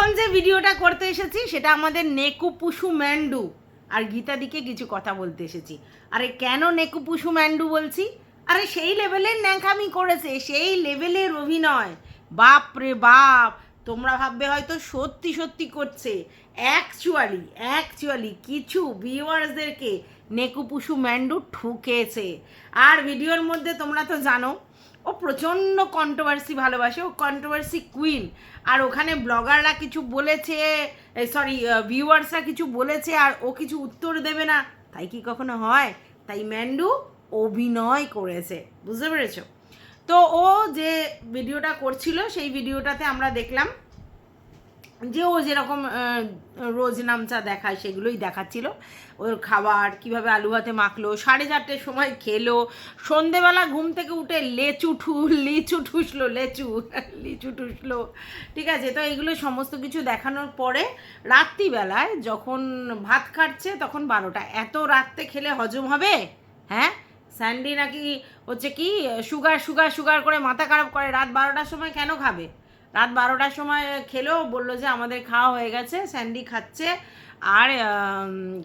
এখন যে ভিডিওটা করতে এসেছি, সেটা আমাদের নেকু পুষু ম্যান্ডু। আর গীতাদিকে কিছু কথা বলতে এসেছি। আরে কেন নেকু পুষু ম্যান্ডু বলছি? আরে সেই লেভেলের ন্যাংকামি করেছে, সেই লেভেলের অভিনয়। বাপ রে বাপ, তোমরা ভাববে হয়তো সত্যি সত্যি করছে। অ্যাকচুয়ালি অ্যাকচুয়ালি কিছু ভিউয়ার্সদেরকে নেকুপুসু ম্যান্ডু ঠুকেছে। আর ভিডিওর মধ্যে তোমরা তো জানো, ও প্রচণ্ড কন্ট্রোভার্সি ভালোবাসে। ও কন্ট্রোভার্সি কুইন আর ওখানে ব্লগাররা কিছু বলেছে সরি ভিউয়ার্সরা কিছু বলেছে, আর ও কিছু উত্তর দেবে না। তাই কি কখনো হয়? তাই ম্যান্ডু অভিনয় করেছে। বুঝতে পেরেছ? তো ও যে ভিডিওটা করছিল, সেই ভিডিওটাতে আমরা দেখলাম যে ও যেরকম রোজ নামচা দেখায় সেগুলোই দেখাচ্ছিল। ওর খাবার কীভাবে আলু ভাতে মাখলো, সাড়ে চারটের সময় খেলো, সন্ধেবেলা ঘুম থেকে উঠে লেচু ঠু, লিচু ঠুসলো, লেচু, লিচু ঠুসলো, ঠিক আছে? তো এগুলো সমস্ত কিছু দেখানোর পরে রাত্রিবেলায় যখন ভাত খাচ্ছে তখন বারোটা। এত রাত্রে খেলে হজম হবে? হ্যাঁ? স্যান্ডি নাকি হচ্ছে কি, সুগার সুগার সুগার করে মাথা খারাপ করে, রাত বারোটার সময় কেন খাবে? রাত বারোটার সময় খেলো, বলল যে আমাদের খাওয়া হয়ে গেছে, স্যান্ডি খাচ্ছে, আর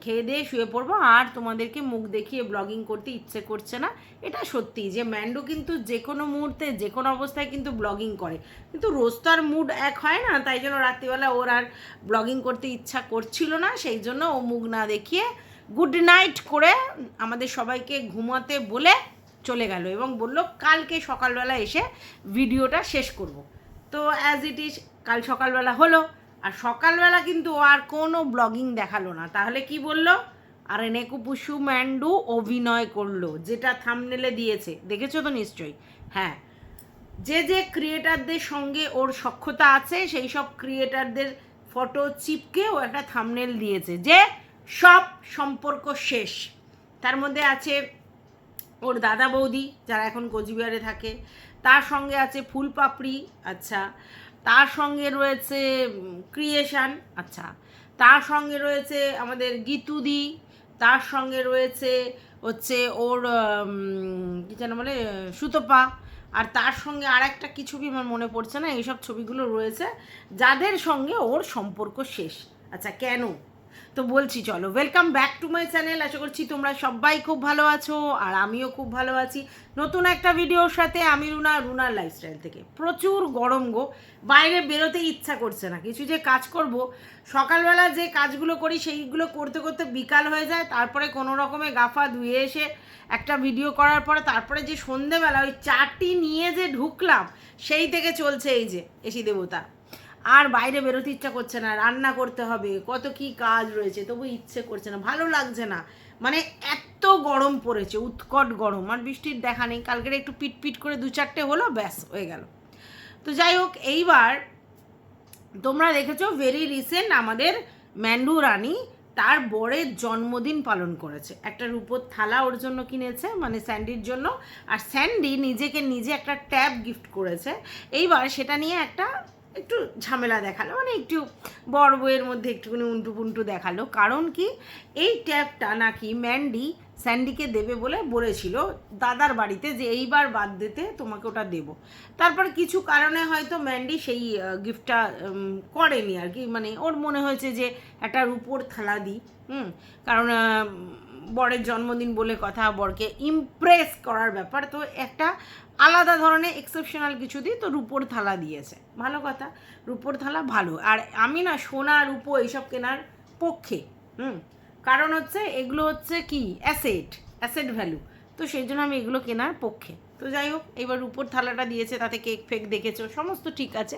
খেয়ে দিয়ে শুয়ে পড়ব, আর তোমাদেরকে মুখ দেখিয়ে ব্লগিং করতে ইচ্ছে করছে না। এটা সত্যি যে ম্যান্ডো কিন্তু যে কোনো মুহূর্তে, যে কোনো অবস্থায় কিন্তু ব্লগিং করে। কিন্তু আর মুড এক হয় না, তাই জন্য রাত্রিবেলা ওর আর ব্লগিং করতে ইচ্ছা করছিল না, সেই জন্য ও মুখ না দেখিয়ে গুড নাইট করে আমাদের সবাইকে ঘুমাতে বলে চলে গেল এবং বলল, কালকে সকালবেলা এসে ভিডিওটা শেষ করব। তো অ্যাজ ইট ইজ কাল সকালবেলা হলো, আর সকালবেলা কিন্তু আর কোনো ব্লগিং দেখাল না। তাহলে কি বলল? আরে নেকুপুসু ম্যান্ডু অভিনয় করল, যেটা থামনেলে দিয়েছে। দেখেছ তো নিশ্চয়ই? হ্যাঁ। যে যে ক্রিয়েটারদের সঙ্গে ওর সক্ষতা আছে, সেই সব ক্রিয়েটারদের ফটো চিপকে ও একটা থামনেল দিয়েছে যে সব সম্পর্ক শেষ। তার মধ্যে আছে ওর দাদা বৌদি, যারা এখন কোচবিহারে থাকে। তার সঙ্গে আছে ফুলপাপড়ি আচ্ছা। তার সঙ্গে রয়েছে ক্রিয়েশন আচ্ছা। তার সঙ্গে রয়েছে আমাদের গীতুদি, তার সঙ্গে রয়েছে হচ্ছে ওর কী যেন বলে, সুতপা। আর তার সঙ্গে আর একটা কি ছবি আমার মনে পড়ছে না, এইসব ছবিগুলো রয়েছে, যাদের সঙ্গে ওর সম্পর্ক শেষ। আচ্ছা কেন? তো বলছি, চলো welcome back to my channel আশা করছি তোমরা সবাই খুব ভালো আছো, আর আমিও খুব ভালো আছি। নতুন একটা ভিডিওর সাথে আমি রুনা, রুনার লাইফস্টাইল থেকে। প্রচুর গরম গো, বাইরে বেরোতে ইচ্ছা করছে না। কিছু যে কাজ করব, সকালবেলা যে কাজগুলো করি, সেইগুলো করতে করতে বিকাল হয়ে যায়। তারপরে কোনো রকমে গাফা ধুয়ে এসে একটা ভিডিও করার পরে, তারপরে যে সন্ধেবেলা ওই চারটি নিয়ে যে ঢুকলাম, সেই থেকে চলছে এই যে এসি দেবতা। আর বাইরে বেরোতে ইচ্ছা করছে না, রান্না করতে হবে, কত কি কাজ রয়েছে, তবু ইচ্ছে করছে না, ভালো লাগছে না। মানে এত গরম পড়েছে, উৎকট গরম, আর বৃষ্টির দেখা নেই, কালকের একটু পিট পিট করে দু চারটে হলো, ব্যাস, হয়ে গেল। তো যাই হোক, এইবার তোমরা দেখেছ ভেরি রিসেন্ট আমাদের ম্যান্ডু রানী তার বরের জন্মদিন পালন করেছে। একটা রূপোর থালা ওর জন্য কিনেছে মানে স্যান্ডির জন্য, আর স্যান্ডি নিজেকে নিজে একটা ট্যাব গিফট করেছে। এইবার সেটা নিয়ে একটা একটু ঝামেলা দেখাল মানে একটু বড় বইয়ের মধ্যে একটুখানি উন্টু পুন্টু দেখাল। কারণ কি, এই ট্যাপটা নাকি ম্যান্ডি স্যান্ডিকে দেবে বলে বলেছিল, দাদার বাড়িতে যে এইবার বাদ দিতে তোমাকে ওটা দেবো। তারপর কিছু কারণে হয়তো ম্যান্ডি সেই গিফটটা করেনি আর কি। মানে ওর মনে হয়েছে যে একটা রূপোর থালা দিই, হুম? কারণ বরের জন্মদিন বলে কথা, বরকে ইমপ্রেস করার ব্যাপার। তো একটা আলাদা ধরনের এক্সেপশনাল কিছু দিয়ে তো রূপোর থালা দিয়েছে। ভালো কথা, রূপোর থালা ভালো। আর আমি না, সোনা, রূপো এইসব কেনার পক্ষে, হুম? কারণ হচ্ছে এগুলো হচ্ছে কি? অ্যাসেট অ্যাসেট ভ্যালু তো সেই জন্য আমি এগুলো কেনার পক্ষে। তো যাই হোক, এবার রূপোর থালাটা দিয়েছে, তাতে কেক ফেক দেখেছ, সমস্ত ঠিক আছে।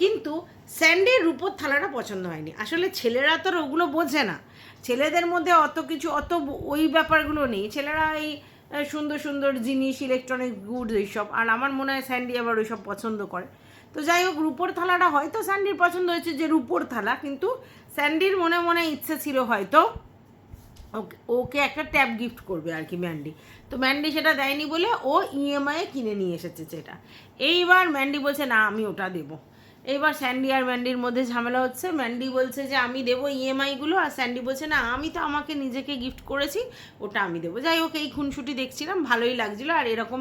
কিন্তু স্যান্ডির রূপোর থালাটা পছন্দ হয়নি। আসলে ছেলেরা তো ওগুলো বোঝে না। ছেলেদের মধ্যে অত কিছু, অত ওই ব্যাপারগুলো নেই। ছেলেরা এই সুন্দর সুন্দর জিনিস ইলেকট্রনিক গুডস এইসব আর আমার মনে হয় স্যান্ডি আবার ওইসব পছন্দ করে। তো যাই হোক, রূপোর থালাটা হয়তো স্যান্ডির পছন্দ হয়েছে যে রূপোর থালা, কিন্তু স্যান্ডির মনে মনে ইচ্ছে ছিল হয়তো ওকে ওকে একটা ট্যাব গিফট করবে আর কি ম্যান্ডি। তো ম্যান্ডি সেটা দেয়নি বলে ও ইএমআই কিনে নিয়ে এসেছে সেটা এইবার ম্যান্ডি বলছে, না, আমি ওটা দেবো। এইবার স্যান্ডি আর ম্যান্ডির মধ্যে ঝামেলা হচ্ছে। ম্যান্ডি বলছে যে, আমি দেবো ইএমআইগুলো আর স্যান্ডি বলছে, না, আমি তো আমাকে নিজেকে গিফট করেছি, ওটা আমি দেবো। যাই হোক, এই খুনসুটি দেখছিলাম, ভালোই লাগছিল। আর এরকম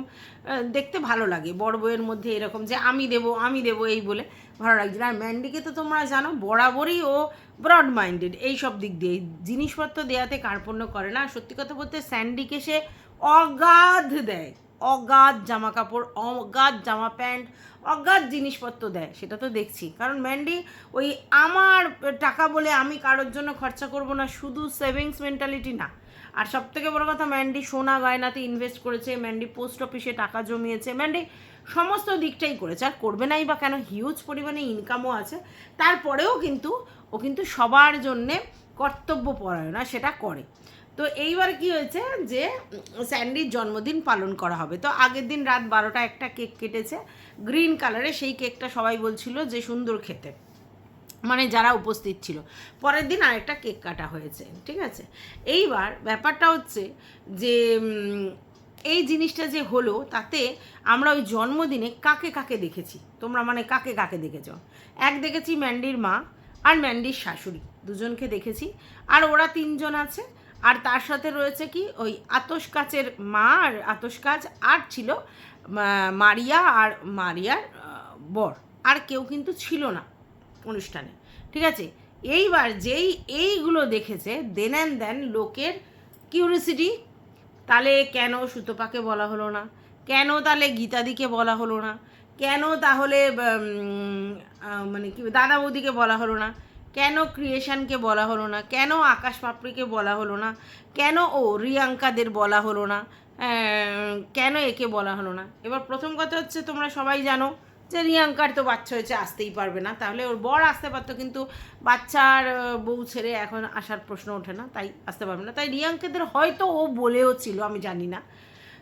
দেখতে ভালো লাগে। বড় বউয়ের মধ্যে এরকম যে, আমি দেবো আমি দেবো, এই বলে ভালো লাগছিল। আর ম্যান্ডিকে তো তোমরা জানো, বরাবরই ও ব্রড মাইন্ডেড এই সব দিক দিয়ে। জিনিসপত্র দেওয়াতে কার্পণ্য করে না। সত্যি কথা বলতে, স্যান্ডিকে সে অগাধ দেয়। অগাধ জামা কাপড় অগাধ জামা প্যান্ট, অগাধ জিনিসপত্র দেয়, সেটা তো দেখছি। কারণ ম্যান্ডি, ওই আমার টাকা বলে আমি কারোর জন্য খরচা করব না, শুধু সেভিংস মেন্টালিটি না। আর সব থেকে বড় কথা, ম্যান্ডি সোনা গয়নাতে ইনভেস্ট করেছে, ম্যান্ডি পোস্ট অফিসে টাকা জমিয়েছে, ম্যান্ডি সমস্ত দিকটাই করেছে। আর করবে নাই বা কেন হিউজ পরিমাণে ইনকামও আছে। তারপরেও কিন্তু ও কিন্তু সবার জন্যে কর্তব্য পরায়ণা সেটা করে। তো এইবার কি হয়েছে যে স্যান্ডির জন্মদিন পালন করা হবে। তো আগের দিন রাত বারোটা একটা কেক কেটেছে, গ্রিন কালারে সেই কেকটা সবাই বলছিল যে সুন্দর খেতে। মানে যারা উপস্থিত ছিল। পরের দিন আরেকটা কেক কাটা হয়েছে, ঠিক আছে? এইবার ব্যাপারটা হচ্ছে যে এই জিনিসটা যে হলো, তাতে আমরা ওই জন্মদিনে কাকে কাকে দেখেছি? তোমরা মানে কাকে কাকে দেখেছ? এক দেখেছি ম্যান্ডির মা আর ম্যান্ডির শাশুড়ি। দুজনকে দেখেছি। আর ওরা তিনজন আছে। আর তার সাথে রয়েছে কি, ওই আতস কাচের মা আর আতস কাচ আর ছিল মারিয়া আর মারিয়ার বর। আর কেউ কিন্তু ছিল না অনুষ্ঠানে। ঠিক আছে? এইবার যেই এইগুলো দেখেছে দেন অ্যান্ড দেন লোকের কিউরিসিটি তাহলে কেন সুতপাকে বলা হলো না? কেন তাহলে গীতাদিকে বলা হলো না? কেন তাহলে মানে কি দাদা বৌদিকে বলা হলো না? কেন ক্রিয়েশনকে বলা হলো না? কেন আকাশ পাপড়িকে বলা হলো না? কেন ও রিয়াঙ্কাদের বলা হলো না? কেন একে বলা হলো না? এবার প্রথম কথা হচ্ছে, তোমরা সবাই জানো যে রিয়াঙ্কার তো বাচ্চা হয়েছে, আসতেই পারবে না। তাহলে ওর বর আসতে পারতো, কিন্তু বাচ্চার বউ ছেড়ে এখন আসার প্রশ্ন ওঠে না, তাই আসতে পারবে না। তাই রিয়াঙ্কাদের হয়তো ও বলেও ছিল, আমি জানি না।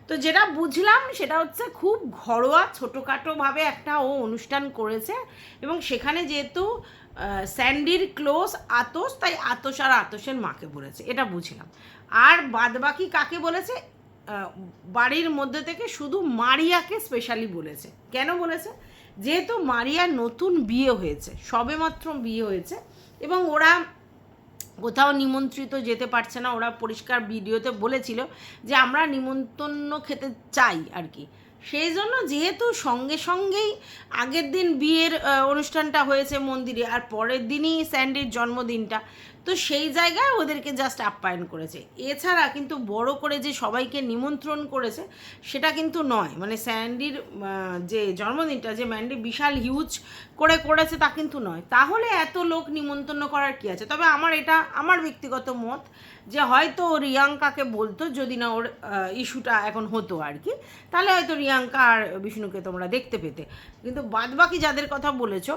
তো যেটা বুঝলাম, সেটা হচ্ছে খুব ঘরোয়া, ছোটোখাটোভাবে একটা ও অনুষ্ঠান করেছে, এবং সেখানে যেহেতু স্যান্ডির ক্লোজ আতস, তাই আতস আর আতসের মাকে বলেছে, এটা বুঝলাম। আর বাদবাকি কাকে বলেছে? বাড়ির মধ্যে থেকে শুধু মারিয়াকে স্পেশালি বলেছে। কেন বলেছে? যেহেতু মারিয়ার নতুন বিয়ে হয়েছে, সবেমাত্র বিয়ে হয়েছে, এবং ওরা কোথাও নিমন্ত্রিত যেতে পারছে না, ওরা পরিষ্কার ভিডিওতে বলেছিল যে আমরা নিমন্ত্রণ খেতে চাই আর কি। সেই জন্য যেহেতু সঙ্গে সঙ্গেই আগের দিন বিয়ের অনুষ্ঠানটা হয়েছে মন্দিরে, আর পরের দিনই স্যান্ডির জন্মদিনটা তো সেই জায়গায় ওদেরকে জাস্ট আপ্যায়ন করেছে। এছাড়া কিন্তু বড় করে যে সবাইকে নিমন্ত্রণ করেছে, সেটা কিন্তু নয়। মানে স্যান্ডির যে জন্মদিনটা, যে ম্যান্ডি বিশাল হিউজ করে করেছে তা কিন্তু নয়। তাহলে এত লোক নিমন্ত্রণ করার কি আছে? তবে আমার এটা, আমার ব্যক্তিগত মত যে হয়তো রিয়াঙ্কাকে বলতো যদি না ওর ইস্যুটা এখন হতো আর কি, তাহলে হয়তো রিয়াঙ্কা আর বিষ্ণুকে তোমরা দেখতে পেতে। কিন্তু বাদবাকি যাদের কথা বলেছ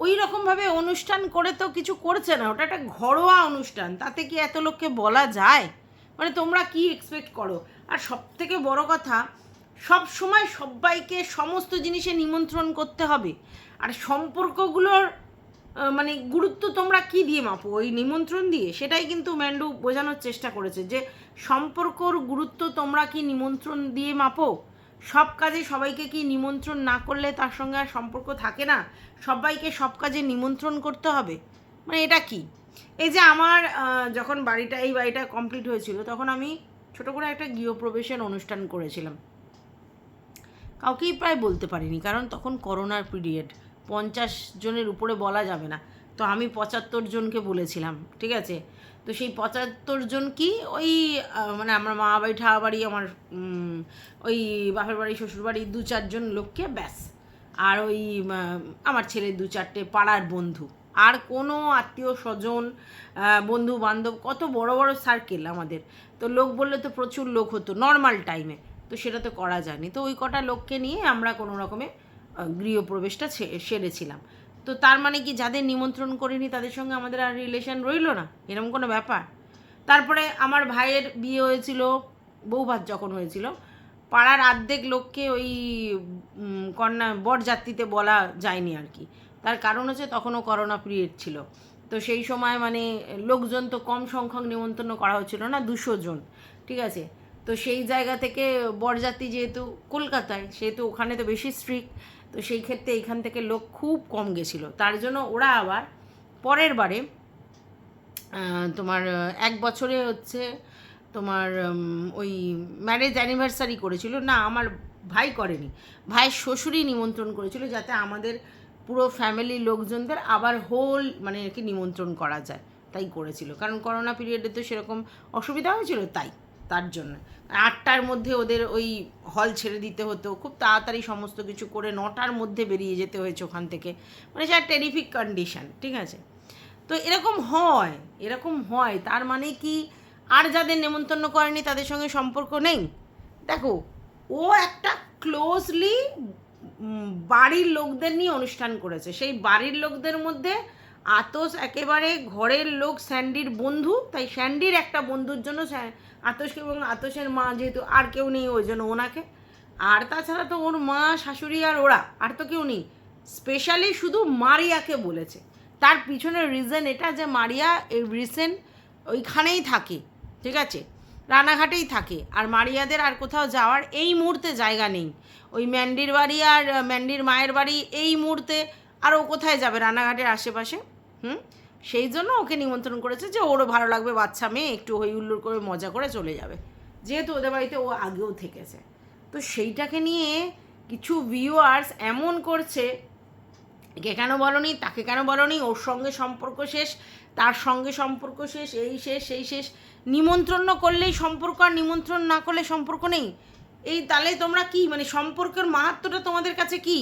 ওই রকমভাবে অনুষ্ঠান করে তো কিছু করছে না, ওটা একটা ঘরোয়া অনুষ্ঠান, তাতে কি এত লোককে বলা যায়? মানে তোমরা কি এক্সপেক্ট করো? আর সব থেকে বড় কথা, সব সময় সবাইকে সমস্ত জিনিসে নিমন্ত্রণ করতে হবে। আর সম্পর্কগুলোর মানে গুরুত্ব তোমরা কি দিয়ে মাপো? ওই নিমন্ত্রণ দিয়ে? সেটাই কিন্তু ম্যান্ডু বোঝানোর চেষ্টা করেছে যে, সম্পর্কর গুরুত্ব তোমরা কি নিমন্ত্রণ দিয়ে মাপো? সব কাজে সবাইকে কি নিমন্ত্রণ না করলে তার সঙ্গে আর সম্পর্ক থাকে না? সবাইকে সব কাজে নিমন্ত্রণ করতে হবে। মানে এটা কি? এই যে আমার যখন বাড়িটা, এই বাড়িটা কমপ্লিট হয়েছিল, তখন আমি ছোট করে একটা গৃহপ্রবেশের অনুষ্ঠান করেছিলাম। কাউকেই প্রায় বলতে পারিনি, কারণ তখন করোনার পিরিয়ড। পঞ্চাশ জনের উপরে বলা যাবে না। তো আমি পঁচাত্তর জনকে বলেছিলাম, ঠিক আছে? তো সেই পঁচাত্তর জন কি ওই মানে আমার মা বাড়ি ঠাওয়া বাড়ি, আমার ওই বাপের বাড়ি, শ্বশুর বাড়ি দু চারজন লোককে ব্যাস। আর ওই আমার ছেলে দু চারটে পাড়ার বন্ধু। আর কোনো আত্মীয় স্বজন বন্ধু বান্ধব, কত বড় বড় সার্কেল আমাদের। তো লোক বললে তো প্রচুর লোক হতো নর্মাল টাইমে তো সেটা তো করা যায়নি। তো ওই কটা লোককে নিয়ে আমরা কোনো রকমে গৃহপ্রবেশটা সেরেছিলাম। তো তার মানে কি যাদের নিমন্ত্রণ করিনি, তাদের সঙ্গে আমাদের আর রিলেশন রইল না? এরকম কোনো ব্যাপার? তারপরে আমার ভাইয়ের বিয়ে হয়েছিল, বৌভাত যখন হয়েছিল, পাড়ার আর্ধেক লোককে ওই কন্যা, বরযাত্রীতে বলা যায়নি আর কি। তার কারণ হচ্ছে তখনও করোনা পিরিয়ড ছিল। তো সেই সময় মানে লোকজন তো কম সংখ্যক নিমন্ত্রণ করা হচ্ছিল না, দুশো জন, ঠিক আছে? তো সেই জায়গা থেকে বরযাত্রী যেহেতু কলকাতায়, সেহেতু ওখানে তো বেশি স্ট্রিক্ট তো সেই ক্ষেত্রে এইখান থেকে লোক খুব কম গেছিল। তার জন্য ওরা আবার পরের বারে তোমার এক বছরে হচ্ছে তোমার ওই ম্যারেজ অ্যানিভার্সারি করেছিল। না, আমার ভাই করেনি। ভাইয়ের শ্বশুরই নিমন্ত্রণ করেছিল যাতে আমাদের পুরো ফ্যামিলির লোকজনদের আবার হোল মানে কি নিমন্ত্রণ করা যায়। তাই করেছিল। কারণ করোনা পিরিয়ডে তো সেরকম অসুবিধা হয়েছিল তাই। তার জন্য। আটটার মধ্যে ওদের ওই হল ছেড়ে দিতে হতো। খুব তাড়াতাড়ি সমস্ত কিছু করে নটার মধ্যে বেরিয়ে যেতে হয়েছে ওখান থেকে। মানে সে টেরিফিক কন্ডিশন ঠিক আছে? তো এরকম হয় এরকম হয়। তার মানে কি, আর যাদের নেমন্তন্ন করেনি, তাদের সঙ্গে সম্পর্ক নেই? দেখো, ও একটা ক্লোজলি বাড়ির লোকদের নিয়ে অনুষ্ঠান করেছে। সেই বাড়ির লোকদের মধ্যে আতস একেবারে ঘরের লোক স্যান্ডির বন্ধু। তাই স্যান্ডির একটা বন্ধুর জন্য আতসকে এবং আতসের মা যেহেতু আর কেউ নেই, ওই জন্য ওনাকে। আর তাছাড়া তো ওর মা, শাশুড়ি আর ওরা, আর তো কেউ নেই। স্পেশালি শুধু মারিয়াকে বলেছে। তার পিছনের রিজন এটা যে মারিয়া রিসেন্ট ওইখানেই থাকে, ঠিক আছে? রানাঘাটেই থাকে। আর মারিয়াদের আর কোথাও যাওয়ার এই মুহূর্তে জায়গা নেই। ওই ম্যান্ডির বাড়ি আর ম্যান্ডির মায়ের বাড়ি এই মুহূর্তে আর ও কোথায় যাবে রানাঘাটের আশেপাশে? হুম? সেই জন্য ওকে নিমন্ত্রণ করেছে যে ওরও ভালো লাগবে, বাচ্চা মেয়ে, একটু হই হুল্লোড় করে মজা করে চলে যাবে। যেহেতু ওদের বাড়িতে ও আগেও থেকেছে। তো সেইটাকে নিয়ে কিছু ভিউয়ার্স এমন করছে, একে কেন বলনি, তাকে কেন বলনি, ওর সঙ্গে সম্পর্ক শেষ, তার সঙ্গে সম্পর্ক শেষ, এই শেষ, সেই শেষ, নিমন্ত্রণ করলেই সম্পর্ক আর নিমন্ত্রণ না করলে সম্পর্ক নেই। এই তাহলে তোমরা কি? মানে সম্পর্কের মাহাত্মটা তোমাদের কাছে কি?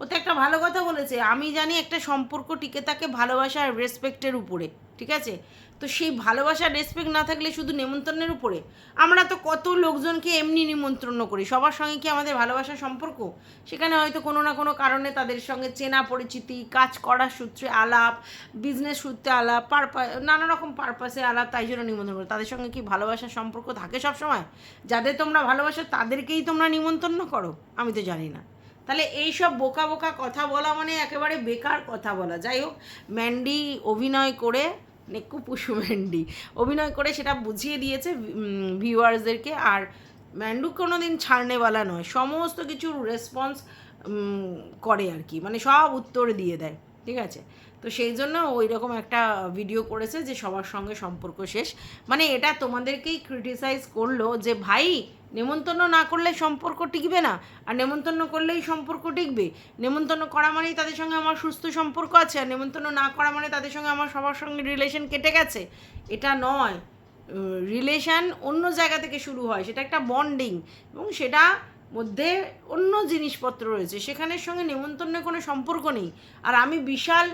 ও তো একটা ভালো কথা বলেছে। আমি জানি একটা সম্পর্ক টিকে থাকে ভালোবাসা আর রেসপেক্টের উপরে, ঠিক আছে? তো সেই ভালোবাসা রেসপেক্ট না থাকলে শুধু নেমন্তন্নের উপরে। আমরা তো কত লোকজনকে এমনি নিমন্ত্রণ করি। সবার সঙ্গে কি আমাদের ভালোবাসার সম্পর্ক? সেখানে হয়তো কোনো না কোনো কারণে তাদের সঙ্গে চেনা পরিচিতি, কাজ করার সূত্রে আলাপ বিজনেস সূত্রে আলাপ পারপা নানা রকম পারপাসে আলাপ, তাই জন্য নিমন্ত্রণ করো। তাদের সঙ্গে কি ভালোবাসার সম্পর্ক থাকে সব সময় যাদের তোমরা ভালোবাসো, তাদেরকেই তোমরা নিমন্ত্রণ করো? আমি তো জানি না। তাহলে এইসব বোকা বোকা কথা বলা মানে একেবারে বেকার কথা বলা। যাই হোক, ম্যান্ডি অভিনয় করে নেকু পুষু ম্যান্ডি অভিনয় করে সেটা বুঝিয়ে দিয়েছে ভিউয়ার্সদেরকে। আর ম্যান্ডু কোনো দিন ছাড়নেওয়ালা নয়, সমস্ত কিছু রেসপন্স করে আর কি। মানে সব উত্তর দিয়ে দেয়, ঠিক আছে? তো সেই জন্য ওই রকম একটা ভিডিও করেছে যে সবার সঙ্গে সম্পর্ক শেষ। মানে এটা তোমাদেরকেই ক্রিটিসাইজ করল যে, ভাই নেমন্তন্ন না করলে সম্পর্ক টিকবে না, আর নেমন্তন্ন করলেই সম্পর্ক টিকবে। নেমন্তন্ন করা মানেই তাদের সঙ্গে আমার সুস্থ সম্পর্ক আছে, আর নেমন্তন্ন না করা মানে তাদের সঙ্গে আমার সবার সঙ্গে রিলেশন কেটে গেছে। এটা নয়। রিলেশন অন্য জায়গা থেকে শুরু হয়, সেটা একটা বন্ডিং এবং সেটা মধ্যে অন্য জিনিসপত্র রয়েছে। সেখানের সঙ্গে নেমন্তন্নের কোনো সম্পর্ক নেই। আর আমি বিশাল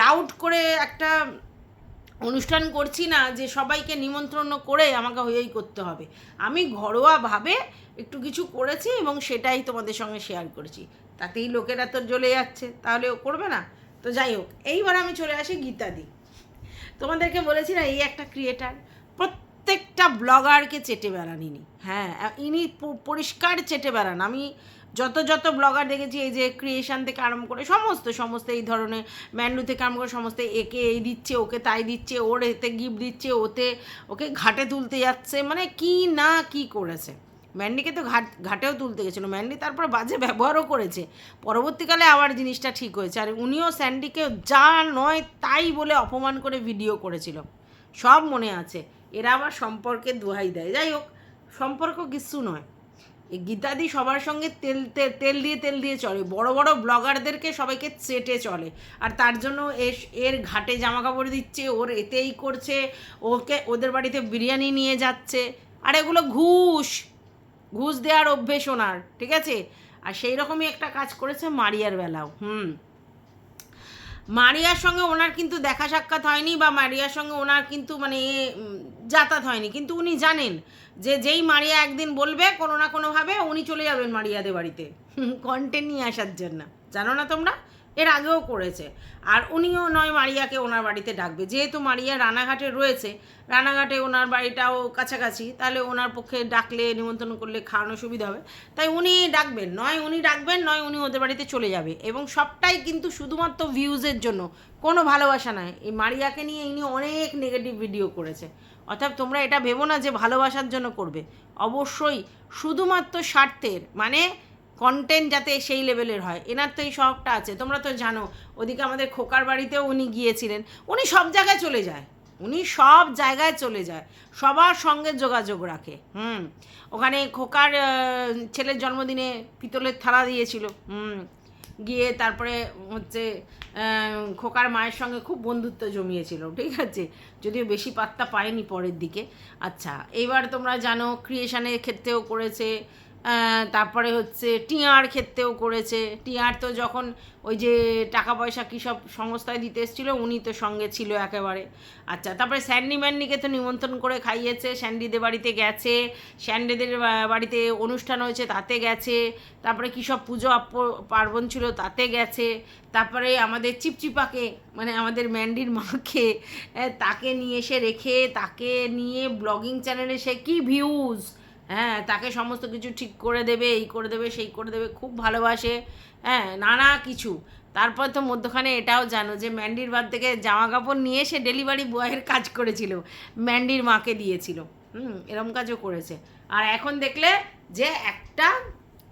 লাউড করে একটা অনুষ্ঠান করছি না, যে সবাইকে নিমন্ত্রণ করে আমাকে হয়েই করতে হবে। আমি ঘরোয়াভাবে একটু কিছু করেছি এবং সেটাই তোমাদের সঙ্গে শেয়ার করেছি। তাতেই লোকেরা তো জ্বলে যাচ্ছে, তাহলে ও করবে না। তো যাই হোক, এইবার আমি চলে আসি গীতাদি। তোমাদেরকে বলেছি না, এই একটা ক্রিয়েটার প্রত্যেকটা ব্লগারকে চেটে বেড়ান ইনি হ্যাঁ ইনি পরিষ্কার চেটে বেড়ান। আমি যত যত ব্লগার দেখেছি, এই যে ক্রিয়েশন থেকে আরম্ভ করে সমস্ত সমস্ত এই ধরনের ম্যান্ডু থেকে আরম্ভ করে সমস্ত একে এই দিচ্ছে, ওকে তাই দিচ্ছে, ওর এতে গিফট দিচ্ছে, ওতে, ওকে ঘাটে তুলতে যাচ্ছে মানে কি না কি করেছে? ম্যান্ডিকে তো ঘাট, ঘাটেও তুলতে গেছিল। ম্যান্ডি তারপর বাজে ব্যবহারও করেছে। পরবর্তীকালে আবার জিনিসটা ঠিক হয়েছে। আর উনিও স্যান্ডিকে যা নয় তাই বলে অপমান করে ভিডিও করেছিল। সব মনে আছে। এরা আবার সম্পর্কে দোহাই দেয়। যাই হোক, সম্পর্ক কিচ্ছু নয়। গীতাদি সবার সঙ্গে তেল তেল দিয়ে তেল দিয়ে চলে। বড় বড় ব্লগারদেরকে সবাইকে চেটে চলে। আর তার জন্য এস, এর ঘাটে জামা কাপড় দিচ্ছে, ওর এতেই করছে, ওকে, ওদের বাড়িতে বিরিয়ানি নিয়ে যাচ্ছে। আর এগুলো ঘুষ। ঘুষ দেওয়ার অভ্যেস ওনার, ঠিক আছে? আর সেই রকমই একটা কাজ করেছে মারিয়ার বেলাও, হুম। মারিয়ার সঙ্গে ওনার কিন্তু দেখা সাক্ষাৎ হয়নি বা মারিয়ার সঙ্গে ওনার কিন্তু মানে যাতায়াত হয়নি। কিন্তু উনি জানেন যে যেই মারিয়া একদিন বলবে কোনো না কোনোভাবে উনি চলে যাবেন মারিয়াদের বাড়িতে। কন্টেন্ট নিয়ে আসার জন্য। জানো না তোমরা? এর আগেও করেছে। আর উনিও নয় মারিয়াকে ওনার বাড়িতে ডাকবে। যেহেতু মারিয়া রানাঘাটে রয়েছে, রানাঘাটে ওনার বাড়িটাও কাছাকাছি, তাহলে ওনার পক্ষে ডাকলে, নিমন্ত্রণ করলে খাওয়ানো সুবিধা হবে। তাই উনি ডাকবেন। নয় উনি ডাকবেন, নয় উনি ওদের বাড়িতে চলে যাবে। এবং সবটাই কিন্তু শুধুমাত্র ভিউজের জন্য। কোনো ভালোবাসা নয় এই মারিয়াকে নিয়ে ইনি অনেক নেগেটিভ ভিডিও করেছে। অর্থাৎ তোমরা এটা ভেবো না যে ভালোবাসার জন্য করবে। অবশ্যই শুধুমাত্র স্বার্থের। মানে কন্টেন্ট যাতে সেই লেভেলের হয়। এনার তো এই শখটা আছে। তোমরা তো জানো, ওদিকে আমাদের খোকার বাড়িতেও উনি গিয়েছিলেন। উনি সব জায়গায় চলে যায়। উনি সব জায়গায় চলে যায়। সবার সঙ্গে যোগাযোগ রাখে। হুম। ওখানে খোকার ছেলের জন্মদিনে পিতলের থালা দিয়েছিল। হুম। গিয়ে তারপরে হচ্ছে খোকার মায়ের সঙ্গে খুব বন্ধুত্ব জমিয়েছিল। ঠিক আছে? যদিও বেশি পাত্তা পায়নি পরের দিকে। আচ্ছা এইবার তোমরা জানো ক্রিয়েশনের ক্ষেত্রেও করেছে। তারপরে হচ্ছে টিয়ার ক্ষেত্রেও করেছে। টিয়ার তো যখন ওই যে টাকা পয়সা কী সব সংস্থায় দিতে এসেছিল, উনি তো সঙ্গে ছিল একেবারে। আচ্ছা তারপরে স্যান্ডি ম্যান্ডিকে তো নিমন্ত্রণ করে খাইয়েছে স্যান্ডিদের বাড়িতে গেছে স্যান্ডিদের বাড়িতে অনুষ্ঠান হয়েছে তাতে গেছে, তারপরে কী সব পুজো পার্বণ ছিল তাতে গেছে, তারপরে আমাদের চিপচিপাকে মানে আমাদের ম্যান্ডির মাকে তাকে নিয়ে এসে রেখে, তাকে নিয়ে ব্লগিং চ্যানেলে সে কী ভিউজ হ্যাঁ তাকে সমস্ত কিছু ঠিক করে দেবে, এই করে দেবে, সেই করে দেবে, খুব ভালোবাসে। হ্যাঁ নানা কিছু। তারপর তো মধ্যখানে এটাও জানো যে ম্যান্ডির বাদ থেকে জামা কাপড় নিয়ে সে ডেলিভারি বয়ের কাজ করেছিল। ম্যান্ডির মাকে দিয়েছিল। হুম, এরম কাজও করেছে। আর এখন দেখলে যে একটা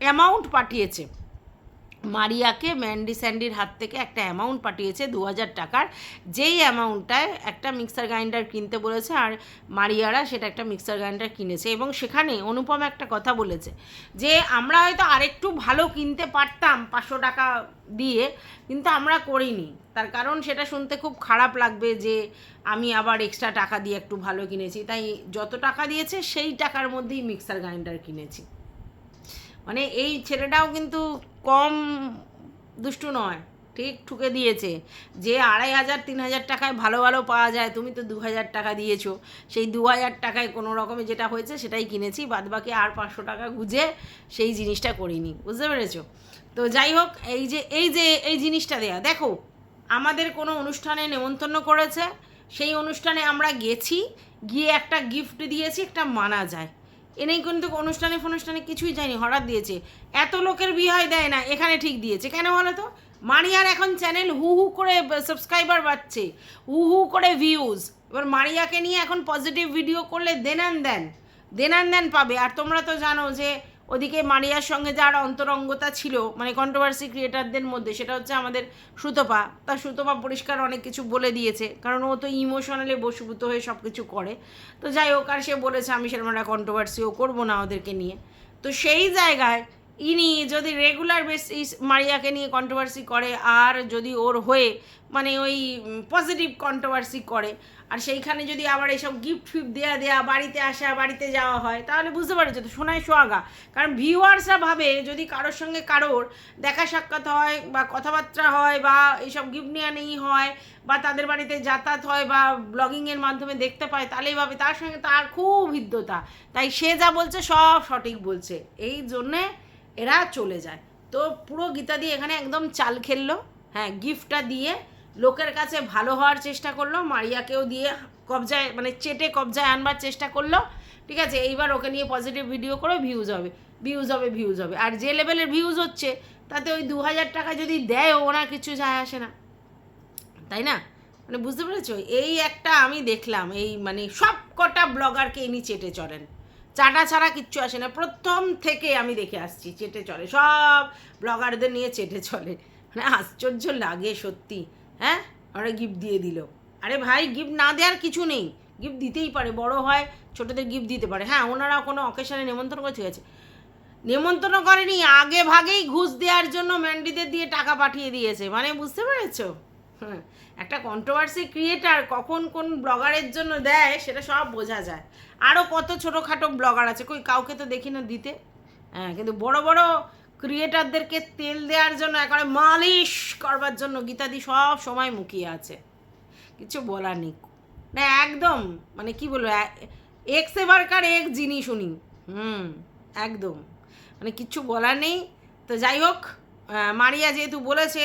অ্যামাউন্ট পাঠিয়েছে। মারিয়াকে ম্যান্ডি স্যান্ডির হাত থেকে একটা অ্যামাউন্ট পাঠিয়েছে দু হাজার টাকার। যেই অ্যামাউন্টটায় একটা মিক্সার গ্রাইন্ডার কিনতে বলেছে আর মারিয়ারা সেটা একটা মিক্সার গ্রাইন্ডার কিনেছে এবং সেখানে অনুপম একটা কথা বলেছে যে, আমরা হয়তো আরেকটু ভালো কিনতে পারতাম পাঁচশো টাকা দিয়ে, কিন্তু আমরা করিনি। তার কারণ সেটা শুনতে খুব খারাপ লাগবে যে, আমি আবার এক্সট্রা টাকা দিয়ে একটু ভালো কিনেছি। তাই যত টাকা দিয়েছে সেই টাকার মধ্যেই মিক্সার গ্রাইন্ডার কিনেছি। মানে এই ছেলেটাও কিন্তু কম দুষ্টু নয়, ঠিক ঠুকে দিয়েছে। যে আড়াই হাজার, তিন হাজার টাকায় ভালো ভালো পাওয়া যায়, তুমি তো দু হাজার টাকা দিয়েছ। সেই দু হাজার টাকায় কোনো রকমে যেটা হয়েছে সেটাই কিনেছি বাদ বাকি আর পাঁচশো টাকা গুঁজে সেই জিনিসটা করিনি, বুঝতে পেরেছ? তো যাই হোক, এই যে এই যে, এই জিনিসটা দেয়া, দেখো, আমাদের কোনো অনুষ্ঠানে নেমন্তন্ন করেছে, সেই অনুষ্ঠানে আমরা গেছি, গিয়ে একটা গিফট দিয়েছি, একটা মানা যায়। এনেই কিন্তু অনুষ্ঠানে ফনুষ্ঠানে কিছুই যায়নি, হঠাৎ দিয়েছে। এত লোকের বিয়ে দেয় না, এখানে ঠিক দিয়েছে। কেন বলো তো মারিয়ার এখন চ্যানেল হু হু করে সাবস্ক্রাইবার বাড়ছে, হু হু করে ভিউজ এবার মারিয়াকে নিয়ে এখন পজিটিভ ভিডিও করলে দেনান দেন দেনান দেন পাবে। আর তোমরা তো জানো যে ওদিকে মারিয়ার সঙ্গে যার অন্তরঙ্গতা ছিল মানে কন্ট্রোভার্সি ক্রিয়েটারদের মধ্যে, সেটা হচ্ছে আমাদের সুতপা। তার সুতপা পরিষ্কার অনেক কিছু বলে দিয়েছে, কারণ ও তো ইমোশনালি বসুভূত হয়ে সব কিছু করে। তো যাই হোক, আর সে বলেছে, আমি সেরকম একটা কন্ট্রোভার্সিও করব না ওদেরকে নিয়ে। তো সেই জায়গায় ইনি যদি রেগুলার বেসিস মারিয়াকে নিয়ে কন্ট্রোভার্সি করে আর যদি ওর হয়ে মানে ওই পজিটিভ কন্ট্রোভার্সি করে, আর সেইখানে যদি আবার এইসব গিফট ফিফট দেওয়া দেওয়া বাড়িতে আসা, বাড়িতে যাওয়া হয়, তাহলে বুঝতে পারছ তো শোনায় সোয়াগা কারণ ভিউয়ার্সরা ভাবে যদি কারোর সঙ্গে কারোর দেখা সাক্ষাৎ হয় বা কথাবার্তা হয় বা এইসব গিফট নেওয়া নেই হয় বা তাদের বাড়িতে যাতায়াত হয় বা ব্লগিংয়ের মাধ্যমে দেখতে পায়, তাহলেই ভাবে তার সঙ্গে তার খুব হৃদ্যতা তাই সে যা বলছে সব সঠিক বলছে। এই জন্যে এরা চলে যায়। তো পুরো গীতা দিয়ে এখানে একদম চাল খেললো। হ্যাঁ গিফটটা দিয়ে লোকের কাছে ভালো হওয়ার চেষ্টা করল, মারিয়াকেও দিয়ে কবজায় মানে চেটে কবজায় আনবার চেষ্টা করল। ঠিক আছে, এইবার ওকে নিয়ে পজিটিভ ভিডিও করে ভিউজ হবে। ভিউজ হবে ভিউজ হবে। আর যে লেভেলের ভিউজ হচ্ছে, তাতে ওই দু হাজার টাকা যদি দেয় ওনার কিছু যায় আসে না। তাই না? মানে বুঝতে পেরেছ? এই একটা আমি দেখলাম, এই মানে সব কটা ব্লগারকে ইনি চেটে চলেন চাটা ছাড়া কিচ্ছু আসে না। প্রথম থেকে আমি দেখে আসছি, চেটে চলে। সব ব্লগারদের নিয়ে চেটে চলে। মানে আশ্চর্য লাগে সত্যি হ্যাঁ? ওরা গিফট দিয়ে দিল। আরে ভাই গিফট না দেওয়ার কিছু নেই। গিফট দিতেই পারে। বড় হয়, ছোটদের গিফট দিতে পারে। হ্যাঁ ওনারা কোনো অকেশনে নেমন্তন্ন করে ঠিক আছে। নেমন্তন্ন করেনি, আগে ভাগেই ঘুষ দেওয়ার জন্য ম্যান্ডিদের দিয়ে টাকা পাঠিয়ে দিয়েছে। মানে বুঝতে পেরেছ? একটা কন্ট্রোভার্সি ক্রিয়েটার কখন কোন ব্লগারের জন্য দেয় সেটা সব বোঝা যায়। আরও কত ছোটোখাটো ব্লগার আছে, কই কাউকে তো দেখি না দিতে। হ্যাঁ কিন্তু বড় বড় ক্রিয়েটারদেরকে তেল দেওয়ার জন্য, একেবারে মালিশ করবার জন্য গীতাদি সব সময় মুখিয়ে আছে। কিছু বলার নেই। না, একদম মানে কি বলব এক সেবারকার এক জিনিস উনি। হুম, একদম। মানে কিচ্ছু বলার নেই। তো যাই হোক মারিয়া যেহেতু বলেছে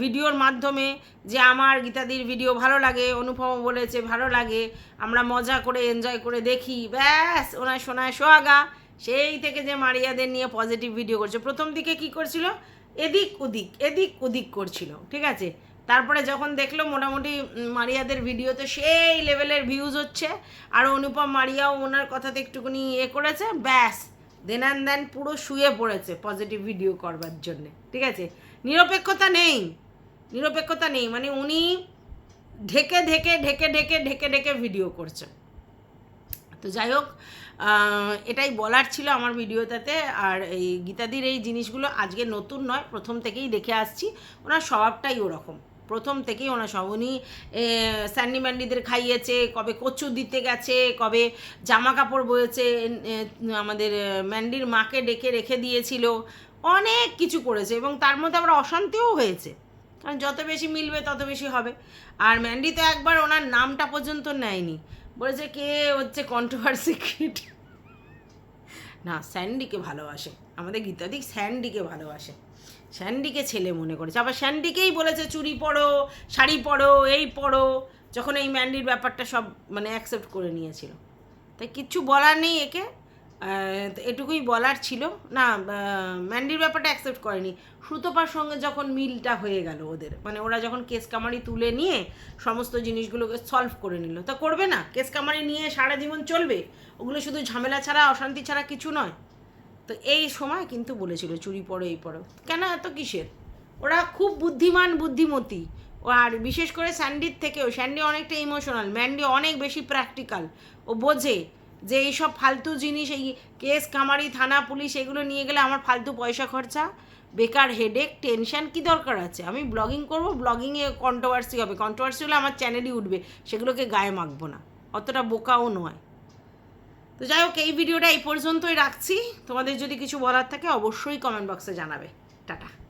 ভিডিওর মাধ্যমে যে আমার গীতাদির ভিডিও ভালো লাগে, অনুপম বলেছে ভালো লাগে, আমরা মজা করে এনজয় করে দেখি। ব্যাস ওনার শোনায় সোহাগা, সেই থেকে যে মারিয়াদের নিয়ে পজিটিভ ভিডিও করছে। প্রথম দিকে কি করছিল? এদিক ওদিক এদিক ওদিক করছিল, ঠিক আছে? তারপরে যখন দেখল মোটামুটি মারিয়াদের ভিডিওতে সেই লেভেলের ভিউজ হচ্ছে, আর অনুপম মারিয়াও ওনার কথাতে একটুকুনি এ করেছে, ব্যাস দেন অ্যান্ড দেন পুরো শুয়ে পড়েছে পজিটিভ ভিডিও করবার জন্যে, ঠিক আছে? নিরপেক্ষতা নেই। নিরপেক্ষতা নেই মানে উনি ঢেকে ঢেকে ঢেকে ঢেকে ঢেকে ঢেকে ভিডিও করছে তো যাই হোক এটাই বলার ছিল আমার ভিডিওটাতে। আর এই গীতাদির এই জিনিসগুলো আজকে নতুন নয়, প্রথম থেকেই দেখে আসছি। ওনার স্বভাবটাই ওরকম। প্রথম থেকেই ওনার সব উনি স্যান্ডি ম্যান্ডিদের খাইয়েছে, কবে কচু দিতে গেছে, কবে জামা কাপড় বয়েছে আমাদের ম্যান্ডির মাকে ডেকে রেখে দিয়েছিল। অনেক কিছু করেছে এবং তার মধ্যে আবার অশান্তিও হয়েছে। কারণ যত বেশি মিলবে তত বেশি হবে। আর ম্যান্ডি তো একবার ওনার নামটা পর্যন্ত নেয়নি। বলেছে কে হচ্ছে কন্ট্রোভার্সি কিট না, স্যান্ডিকে ভালোবাসে। আমাদের গীতাদিক স্যান্ডিকে ভালোবাসে। স্যান্ডিকে ছেলে মনে করেছে। আবার স্যান্ডিকেই বলেছে, চুড়ি পরো, শাড়ি পরো, এই পরো। যখন এই ম্যান্ডির ব্যাপারটা সব মানে অ্যাকসেপ্ট করে নিয়েছিল। তাই কিচ্ছু বলার নেই একে। এটুকুই বলার ছিল। না ম্যান্ডির ব্যাপারটা অ্যাকসেপ্ট করেনি। সুতপার সঙ্গে যখন মিলটা হয়ে গেল ওদের মানে ওরা যখন কেস কামারি তুলে নিয়ে সমস্ত জিনিসগুলোকে সলভ করে নিল। তা করবে না? কেস কামারি নিয়ে সারা জীবন চলবে? ওগুলো শুধু ঝামেলা ছাড়া, অশান্তি ছাড়া কিছু নয়। তো এই সময় কিন্তু বলেছিল, চুরি পড়ো, এই পড়ো। কেন এত কিসের? ওরা খুব বুদ্ধিমান, বুদ্ধিমতী। আর বিশেষ করে স্যান্ডির থেকেও স্যান্ডি অনেকটা ইমোশনাল ম্যান্ডি অনেক বেশি প্র্যাকটিক্যাল ও বোঝে যে এইসব ফালতু জিনিস, এই কেস কামারি থানা, পুলিশ, এগুলো নিয়ে গেলে আমার ফালতু পয়সা খরচা, বেকার হেডেক টেনশন কি দরকার আছে? আমি ব্লগিং করব ব্লগিংয়ে কন্ট্রোভার্সি হবে। কন্ট্রোভার্সি হলে আমার চ্যানেলই উঠবে, সেগুলোকে গায়ে মাখবো না। অতটা বোকাও নয়। তো যাই হোক, এই ভিডিওটা এই পর্যন্তই রাখছি। তোমাদের যদি কিছু বলার থাকে, অবশ্যই কমেন্ট বক্সে জানাবে। টাটা।